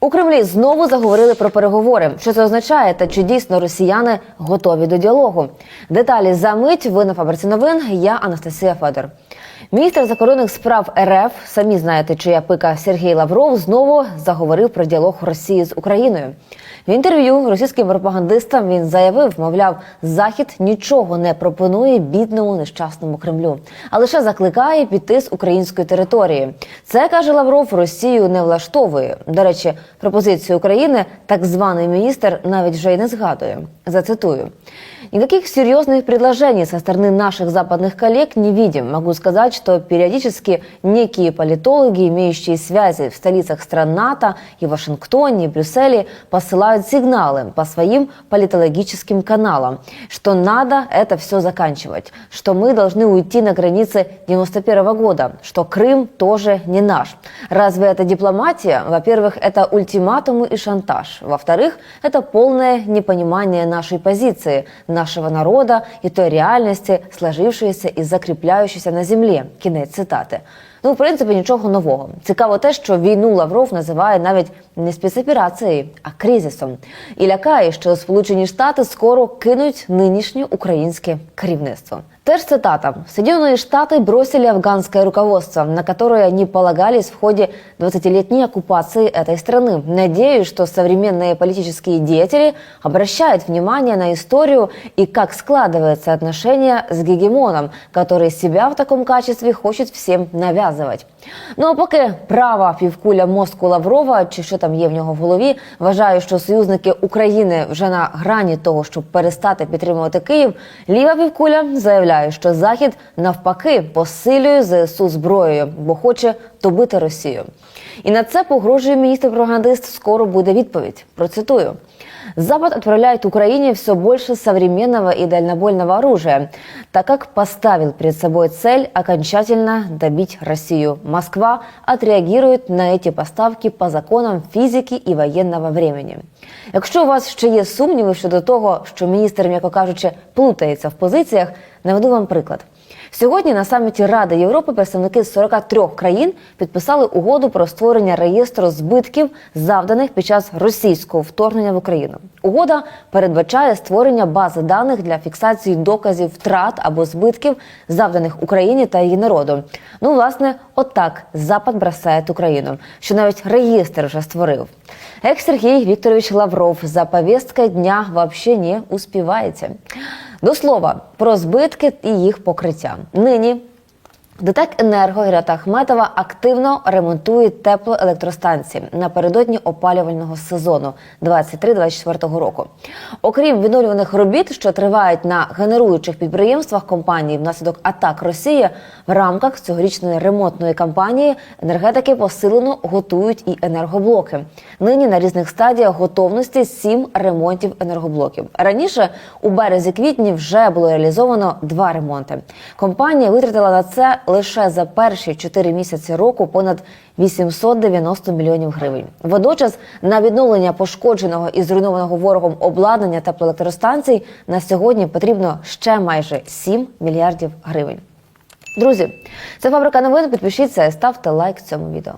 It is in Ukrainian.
У Кремлі знову заговорили про переговори. Що це означає та чи дійсно росіяни готові до діалогу? Деталі за мить. Ви на фабриці новин. Я Анастасія Федор. Міністр закордонних справ РФ, самі знаєте, чия пика Сергій Лавров знову заговорив про діалог Росії з Україною. В інтерв'ю російським пропагандистам він заявив, мовляв, захід нічого не пропонує бідному нещасному Кремлю, а лише закликає піти з української території. Це каже Лавров, Росію не влаштовує. До речі, пропозицію України так званий міністр навіть вже й не згадує. Зацитую. Никаких серьезных предложений со стороны наших западных коллег не видим. Могу сказать, Что периодически некие политологи, имеющие связи в столицах стран НАТО и Вашингтоне, и Брюсселе, посылают сигналы по своим политологическим каналам, что надо это все заканчивать, что мы должны уйти на границы 91 года, что Крым тоже не наш. Разве это дипломатия? Во-первых, это ультиматумы и шантаж. Во-вторых, это полное непонимание нашей позиции, нашего народа и той реальности, сложившейся и закріпляючейся на землі. Кінець цитати. Ну, в принципі, нічого нового. Цікаво те, що війну Лавров називає навіть не спецоперацією, а кризисом. І лякає, що Сполучені Штати скоро кинуть нинішнє українське керівництво. Теж цитата. Соединенные Штаты бросили афганское руководство, на которое они полагались в ходе 20-летней оккупации этой страны. Надеюсь, что современные политические деятели обращают внимание на историю и как складывается отношение с гегемоном, который себя в таком качестве хочет всем навязывать. Ну а поки права півкуля мозку Лаврова, чи що там є в нього в голові, вважаю, що союзники України вже на грані того, щоб перестати підтримувати Київ. Ліва півкуля заявляє, Що Захід навпаки посилює ЗСУ зброєю, бо хоче добити Росію. І на це погрожує міністр пропагандист. Скоро буде відповідь. Процитую. Запад отправляет Украине все больше современного и дальнобойного оружия, так как поставил перед собой цель окончательно добить Россию. Москва отреагирует на эти поставки по законам фізики і воєнного времени. Якщо у вас ще є сумніви щодо того, що міністр, м'яко кажучи, плутається в позиціях, наведу вам приклад. Сьогодні на саміті Ради Європи представники з 43 країн підписали угоду про створення реєстру збитків, завданих під час російського вторгнення в Україну. Угода передбачає створення бази даних для фіксації доказів втрат або збитків, завданих Україні та її народу. Ну, власне, отак Запад бросає Україну, що навіть реєстр вже створив. Екс Сергій Вікторович Лавров за повісткою дня вообще не успівається. До слова про збитки і їх покриття. Нині ДТЕК Енерго Гірята Ахметова активно ремонтують теплоелектростанції напередодні опалювального сезону 23-24 року. Окрім відновлюваних робіт, що тривають на генеруючих підприємствах компанії внаслідок атак Росії, в рамках цьогорічної ремонтної кампанії енергетики посилено готують і енергоблоки. Нині на різних стадіях готовності сім ремонтів енергоблоків. Раніше у березі-квітні вже було реалізовано два ремонти. Компанія витратила на це лише за перші чотири місяці року понад 890 мільйонів гривень. Водночас на відновлення пошкодженого і зруйнованого ворогом обладнання теплоелектростанцій на сьогодні потрібно ще майже 7 мільярдів гривень. Друзі, це фабрика новин. Підпишіться і ставте лайк цьому відео.